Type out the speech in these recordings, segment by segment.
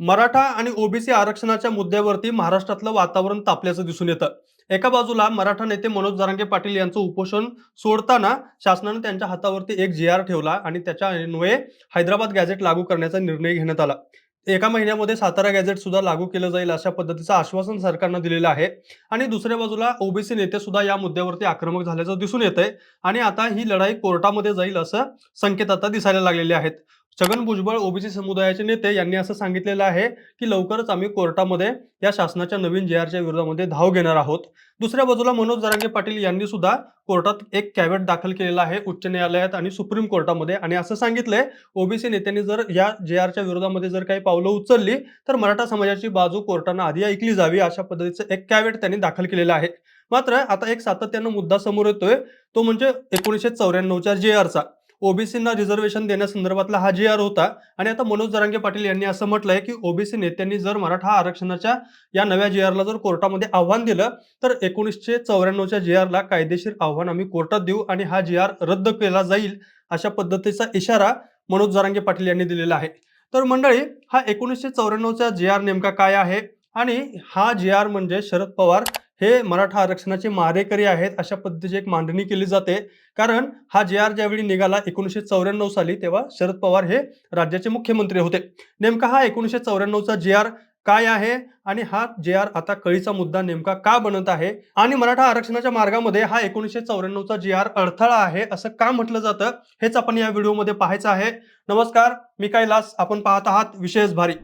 मराठा आणि ओबीसी आरक्षणाच्या मुद्द्यावरती महाराष्ट्रातलं वातावरण तापल्याचं दिसून येतं. एका बाजूला मराठा नेते मनोज जरांगे पाटील यांचं उपोषण सोडताना शासनाने त्यांच्या हातावरती एक जी आर ठेवला आणि त्याच्या अन्वये हैदराबाद गॅझेट लागू करण्याचा निर्णय घेण्यात आला. एका महिन्यामध्ये सातारा गॅझेट सुद्धा लागू केलं जाईल अशा पद्धतीचं आश्वासन सरकारनं दिलेलं आहे आणि दुसऱ्या बाजूला ओबीसी नेते सुद्धा या मुद्द्यावरती आक्रमक झाल्याचं दिसून येत आहे आणि आता ही लढाई कोर्टामध्ये जाईल असं संकेत आता दिसायला लागलेले आहेत. छगन भुजबळ ओबीसी समुदायाचे नेते यांनी असं सांगितलेलं आहे की लवकरच आम्ही कोर्टामध्ये या शासनाच्या नवीन जे आरच्या विरोधामध्ये धाव घेणार आहोत. दुसऱ्या बाजूला मनोज जरांगे पाटील यांनी सुद्धा कोर्टात एक कॅवेट दाखल केलेला आहे उच्च न्यायालयात आणि सुप्रीम कोर्टामध्ये आणि असं सांगितलंय ओबीसी नेत्यांनी जर या जे आरच्या विरोधामध्ये जर काही पावलं उचलली तर मराठा समाजाची बाजू कोर्टानं आधी ऐकली जावी अशा पद्धतीचं एक कॅवेट त्यांनी दाखल केलेलं आहे. मात्र आता एक सातत्यानं मुद्दा समोर येतोय तो म्हणजे एकोणीसशे चौऱ्याण्णवच्या जे आरचा. ओबीसींना रिझर्वेशन देण्यासंदर्भातला हा जी आर होता. आणि आता मनोज जरांगे पाटील यांनी असं म्हटलंय की ओबीसी नेत्यांनी जर मराठा आरक्षणाच्या या नव्या जी आरला जर कोर्टामध्ये आव्हान दिलं तर एकोणीसशे चौऱ्याण्णवच्या जी आरला कायदेशीर आव्हान आम्ही कोर्टात देऊ आणि हा जी आर रद्द केला जाईल अशा पद्धतीचा इशारा मनोज जरांगे पाटील यांनी दिलेला आहे. तर मंडळी हा एकोणीसशे चौऱ्याण्णवचा जी आर नेमका काय आहे? आणि हा जी आर म्हणजे शरद पवार हे मराठा आरक्षणाचे मारेकरी आहेत अशा पद्धतीची एक मांडणी केली जाते. कारण हा जे आर ज्यावेळी निघाला एकोणीसशे चौऱ्याण्णव साली तेव्हा शरद पवार हे राज्याचे मुख्यमंत्री होते. नेमका हा एकोणीसशे चौऱ्याण्णवचा जे आर काय आहे आणि हा जे आर आता कळीचा मुद्दा नेमका का बनत आहे आणि मराठा आरक्षणाच्या मार्गामध्ये हा एकोणीसशे चौऱ्याण्णवचा जे आर अडथळा आहे असं का म्हटलं जातं हेच आपण या व्हिडिओमध्ये पाहायचं आहे. नमस्कार मी कैलास आपण पाहत आहात विशेष भारी.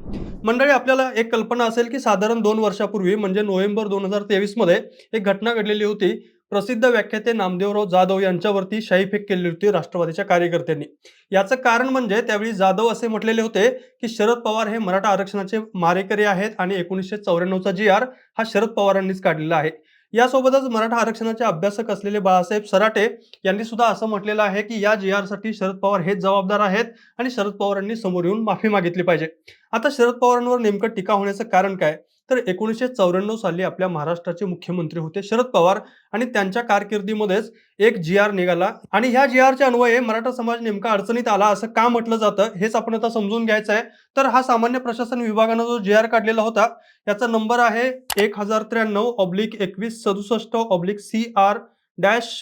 मंडळी आपल्याला एक कल्पना असेल की साधारण दोन वर्षापूर्वी म्हणजे नोव्हेंबर दोन हजार तेवीसमध्ये एक घटना घडलेली होती. प्रसिद्ध व्याख्याते नामदेवराव जाधव यांच्यावरती शाहीफेक केलेली होती राष्ट्रवादीच्या कार्यकर्त्यांनी. याचं कारण म्हणजे त्यावेळी जाधव असे म्हटलेले होते की शरद पवार हे मराठा आरक्षणाचे मारेकरी आहेत आणि एकोणीसशे चौऱ्याण्णवचा जी आर हा शरद पवारांनीच काढलेला आहे. यासोबतच मराठा आरक्षणाचे अभ्यासक असलेले बाळासाहेब सराटे यांनी सुद्धा असं म्हटलेलं आहे की या जी आरसाठी शरद पवार हेच जबाबदार आहेत आणि शरद पवारांनी समोर येऊन माफी मागितली पाहिजे. आता शरद पवारांवर नेमकं टीका होण्याचं कारण काय? तर एकोणीसशे चौऱ्याण्णव साली आपल्या महाराष्ट्राचे मुख्यमंत्री होते शरद पवार आणि त्यांच्या कारकिर्दीमध्येच एक जी आर निघाला. आणि ह्या जी आरच्या अन्वये मराठा समाज नेमका अडचणीत आला असं का म्हटलं जातं हेच आपण आता समजून घ्यायचं आहे. तर हा सामान्य प्रशासन विभागानं जो जी आर काढलेला होता याचा नंबर आहे एक हजार त्र्याण्णव ऑब्लिक एकवीस सदुसष्ट ऑब्लिक सी आर डॅश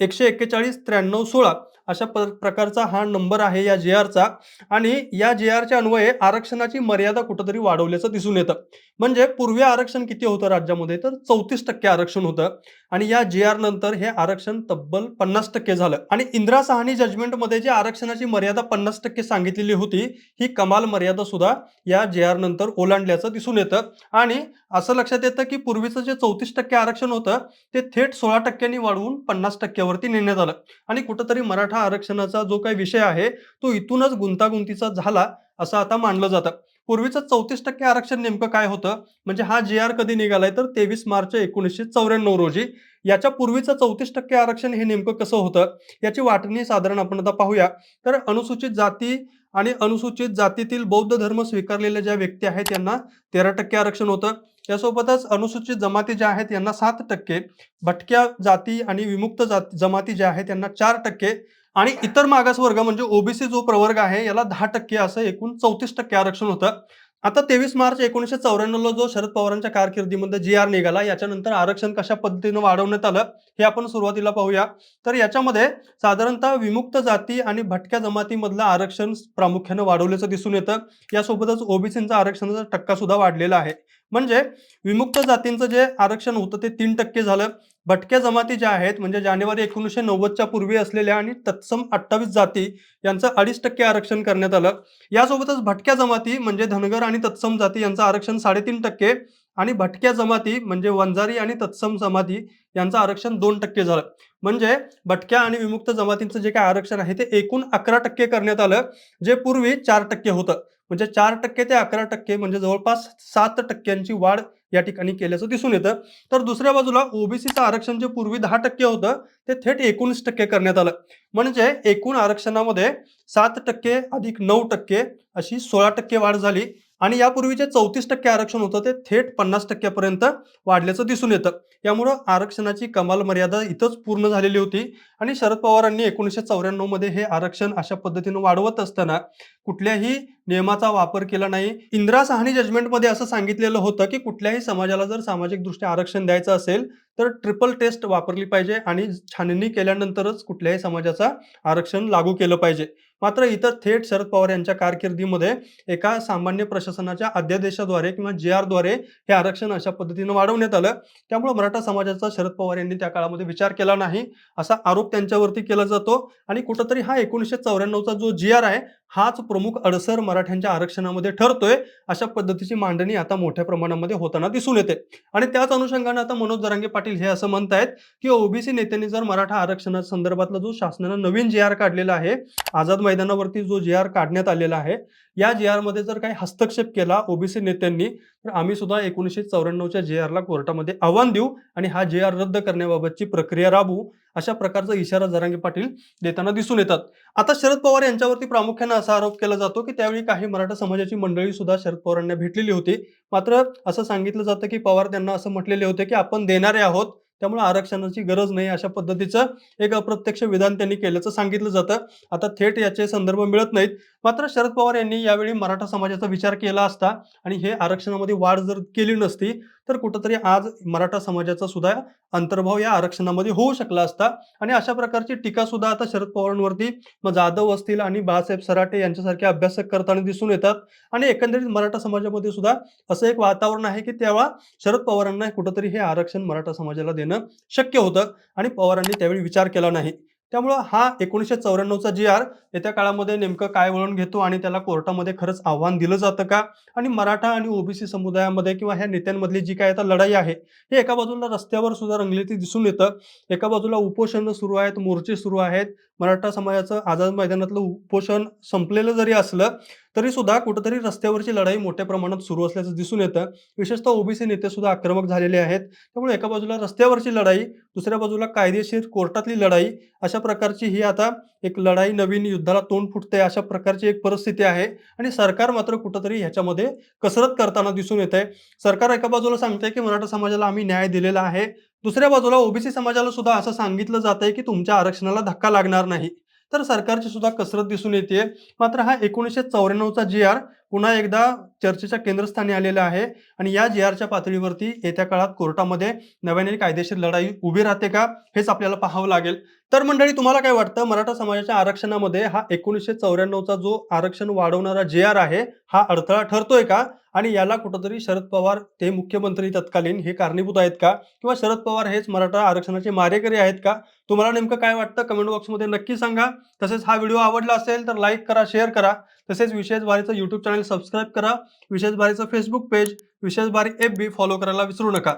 एकशे एक्केचाळीस त्र्याण्णव सोळा. अशा प प्रकारचा हा नंबर आहे या जे आरचा आणि या जे आरच्या अन्वये आरक्षणाची मर्यादा कुठंतरी वाढवल्याचं दिसून येतं. म्हणजे पूर्वी आरक्षण किती होतं राज्यामध्ये? तर चौतीस टक्के आरक्षण होतं. आणि या जे आर नंतर हे आरक्षण तब्बल पन्नास टक्के झालं. आणि इंदिरा सहानी जजमेंटमध्ये जी आरक्षणाची मर्यादा पन्नास टक्के सांगितलेली होती ही कमाल मर्यादा सुद्धा या जे आर नंतर ओलांडल्याचं दिसून येतं. आणि असं लक्षात येतं की पूर्वीचं जे चौतीस टक्के आरक्षण होतं ते थेट सोळा टक्क्यांनी वाढवून पन्नास टक्क्यावरती नेण्यात आलं. आणि कुठंतरी मराठा आरक्षणाचा जो काही विषय आहे तो इथूनच गुंतागुंतीचा झाला असं आता मानलं जातं. पूर्वीचं चौतीस टक्के आरक्षण नेमकं काय होतं? म्हणजे हा जे आर कधी निघालाय तर तेवीस मार्च एकोणीसशे चौऱ्याण्णव रोजी. याच्या पूर्वीचं चौतीस टक्के आरक्षण हे नेमकं कसं होतं? याची वाटणी साधारण आपण आता पाहूया. तर अनुसूचित जाती आणि अनुसूचित जातीतील बौद्ध धर्म स्वीकारलेल्या ज्या व्यक्ती आहेत त्यांना तेरा टक्के आरक्षण होतं. यासोबतच अनुसूचित जमाती ज्या आहेत यांना सात टक्के. भटक्या जाती आणि विमुक्त जाती जमाती ज्या आहेत त्यांना चार टक्के. आणि इतर मागासवर्ग म्हणजे ओबीसी जो प्रवर्ग आहे याला दहा टक्के असं एकूण चौतीस टक्के आरक्षण होतं. आता तेवीस मार्च एकोणीसशे चौऱ्याण्णवला जो शरद पवारांच्या कारकिर्दीमध्ये जी आर निघाला याच्यानंतर आरक्षण कशा पद्धतीनं वाढवण्यात आलं हे आपण सुरुवातीला पाहूया. तर याच्यामध्ये साधारणतः विमुक्त जाती आणि भटक्या जमातीमधलं आरक्षण प्रामुख्यानं वाढवल्याचं दिसून येतं. यासोबतच ओबीसींचा आरक्षणाचा टक्का सुद्धा वाढलेला आहे. म्हणजे विमुक्त जातींचं जे आरक्षण होतं ते तीन टक्के झालं. भटक्या जमाती ज्या आहेत म्हणजे जानेवारी एकोणीसशे नव्वदच्या पूर्वी असलेल्या आणि तत्सम अठ्ठावीस जाती यांचं अडीच टक्के आरक्षण करण्यात आलं. यासोबतच भटक्या जमाती म्हणजे धनगर आणि तत्सम जाती यांचं आरक्षण साडेतीन टक्के आणि भटक्या जमाती म्हणजे वंजारी आणि तत्सम जमाती यांचं आरक्षण दोन टक्के झालं. म्हणजे भटक्या आणि विमुक्त जमातींचं जे काय आरक्षण आहे ते एकूण अकरा टक्के करण्यात आलं जे पूर्वी चार टक्के होतं. म्हणजे चार टक्के ते अकरा टक्के म्हणजे जवळपास सात टक्क्यांची वाढ या ठिकाणी केल्याचं दिसून येतं. तर दुसऱ्या बाजूला ओबीसीचं आरक्षण जे पूर्वी दहा टक्के होतं ते थेट एकोणीस टक्के करण्यात आलं. म्हणजे एकूण आरक्षणामध्ये सात टक्के अधिक नऊ टक्के अशी सोळा टक्के वाढ झाली. आणि यापूर्वी जे चौतीस टक्के आरक्षण होतं ते थेट पन्नास टक्क्यापर्यंत वाढल्याचं दिसून येतं. यामुळं आरक्षणाची कमाल मर्यादा इथंच पूर्ण झालेली होती आणि शरद पवारांनी एकोणीसशे चौऱ्याण्णवमध्ये हे आरक्षण अशा पद्धतीनं वाढवत असताना कुठल्याही नियमाचा वापर केला नाही. इंदिरा साहनी जजमेंटमध्ये असं सांगितलेलं होतं की कुठल्याही समाजाला जर सामाजिकदृष्ट्या आरक्षण द्यायचं असेल तर ट्रिपल टेस्ट वापरली पाहिजे आणि छाननी केल्यानंतरच कुठल्याही समाजाचा आरक्षण लागू केलं पाहिजे. मात्र इथं थेट शरद पवार यांच्या कारकिर्दीमध्ये एका सामान्य प्रशासनाच्या अध्यादेशाद्वारे किंवा जी आरद्वारे हे आरक्षण अशा पद्धतीनं वाढवण्यात आलं. त्यामुळे मराठा समाजाचा शरद पवार यांनी त्या काळामध्ये विचार केला नाही असा आरोप त्यांच्यावरती केला जातो. आणि कुठंतरी हा एकोणीसशे चौऱ्याण्णवचा जो जी आर आहे हाच प्रमुख अडसर मराठ्यांच्या आरक्षणामध्ये ठरतोय अशा पद्धतीची मांडणी आता मोठ्या प्रमाणामध्ये होताना दिसून येते. आणि त्याच अनुषंगाने आता मनोज दरांगे पाटील हे असं म्हणतायत की ओबीसी नेत्यांनी जर मराठा आरक्षणा संदर्भातला जो शासनानं नवीन जे आर काढलेला आहे आझाद मैदानावरती जो जे आर काढण्यात आलेला आहे या जे आरमध्ये जर काही हस्तक्षेप केला ओबीसी नेत्यांनी तर आम्ही सुद्धा एकोणीसशे चौऱ्याण्णवच्या जे आरला कोर्टामध्ये आव्हान देऊ आणि हा जे आर रद्द करण्याबाबतची प्रक्रिया राबवू. अशा प्रकारचा इशारा जरांगे पाटील देताना दिसून येतात. आता शरद पवार यांच्यावरती प्रामुख्याने असा आरोप केला जातो की त्यावेळी काही मराठा समाजाची मंडळी सुद्धा शरद पवारांना भेटलेली होती. मात्र असं सांगितलं जातं की पवार त्यांना असं म्हटलेले होते की आपण देणारे आहोत त्यामुळे आरक्षणाची गरज नाही अशा पद्धतीचं एक अप्रत्यक्ष विधान त्यांनी केल्याचं सांगितलं जातं. आता थेट याचे संदर्भ मिळत नाहीत. मात्र शरद पवार यांनी यावेळी मराठा समाजाचा विचार केला असता आणि हे आरक्षणामध्ये वाढ जर केली नसती तर कुठंतरी आज मराठा समाजाचा सुद्धा अंतर्भाव या आरक्षणामध्ये होऊ शकला असता. आणि अशा प्रकारची टीका सुद्धा आता शरद पवारांवरती मग जाधव असतील आणि बाळासाहेब सराटे यांच्यासारखे अभ्यासक करताना दिसून येतात. आणि एकंदरीत मराठा समाजामध्ये सुद्धा असं एक वातावरण आहे की तेव्हा शरद पवारांना कुठंतरी हे आरक्षण मराठा समाजाला देणं शक्य होतं. आणि पवारांनी त्यावेळी विचार केला नाही. त्यामुळं हा एकोणीसशे चौऱ्याण्णवचा जी आर येत्या काळामध्ये नेमकं काय वळण घेतो आणि त्याला कोर्टामध्ये खरंच आव्हान दिलं जातं का? आणि मराठा आणि ओबीसी समुदायामध्ये किंवा ह्या नेत्यांमधली जी काय आता लढाई आहे हे एका बाजूला रस्त्यावर सुद्धा रंगलेली दिसून येतं. एका बाजूला उपोषण सुरू आहेत मोर्चे सुरू आहेत. मराठा समाजाचं आझाद मैदानातलं उपोषण संपलेलं जरी असलं तरी सुद्धा कुठंतरी रस्त्यावरची लढाई मोठ्या प्रमाणात सुरू असल्याचं दिसून येतं. विशेषतः ओबीसी नेते सुद्धा आक्रमक झालेले आहेत. त्यामुळे एका बाजूला रस्त्यावरची लढाई दुसऱ्या बाजूला कायदेशीर कोर्टातली लढाई अशा प्रकारची ही आता एक लढाई नवीन युद्धाला तोंड फुटते अशा प्रकारची एक परिस्थिती आहे. आणि सरकार मात्र कुठंतरी ह्याच्यामध्ये कसरत करताना दिसून येत आहे सरकार एका बाजूला सांगते की मराठा समाजाला आम्ही न्याय दिलेला आहे. दुसऱ्या बाजूला ओबीसी समाजाला सुद्धा असं सांगितलं जात आहे की तुमच्या आरक्षणाला धक्का लागणार नाही. तर सरकारची सुद्धा कसरत दिसून येते मात्र हा एकोणीसशे चौऱ्याण्णवचा जी आर पुन्हा एकदा चर्चेच्या केंद्रस्थानी आलेलं आहे. आणि या जी आरच्या पातळीवरती येत्या काळात कोर्टामध्ये नव्याने कायदेशीर लढाई उभी राहते का हेच आपल्याला पाहावं लागेल. तर मंडळी तुम्हाला काय वाटतं? मराठा समाजाच्या आरक्षणामध्ये हा एकोणीसशे चौऱ्याण्णवचा जो आरक्षण वाढवणारा जे आर आहे हा अडथळा ठरतोय का? आणि याला कुठंतरी शरद पवार ते मुख्यमंत्री तत्कालीन हे कारणीभूत आहेत का? किंवा शरद पवार हेच मराठा आरक्षणाचे मारेकरी आहेत का? तुम्हाला नेमकं काय वाटतं? कमेंट बॉक्समध्ये नक्की सांगा. तसेच हा व्हिडिओ आवडला असेल तर लाईक करा शेअर करा. तसेच विशेष बारीचं यूट्यूब चॅनल सबस्क्राईब करा. विशेष बारीचं फेसबुक पेज विशेष बारी एफ बी फॉलो करायला विसरू नका.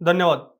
धन्यवाद.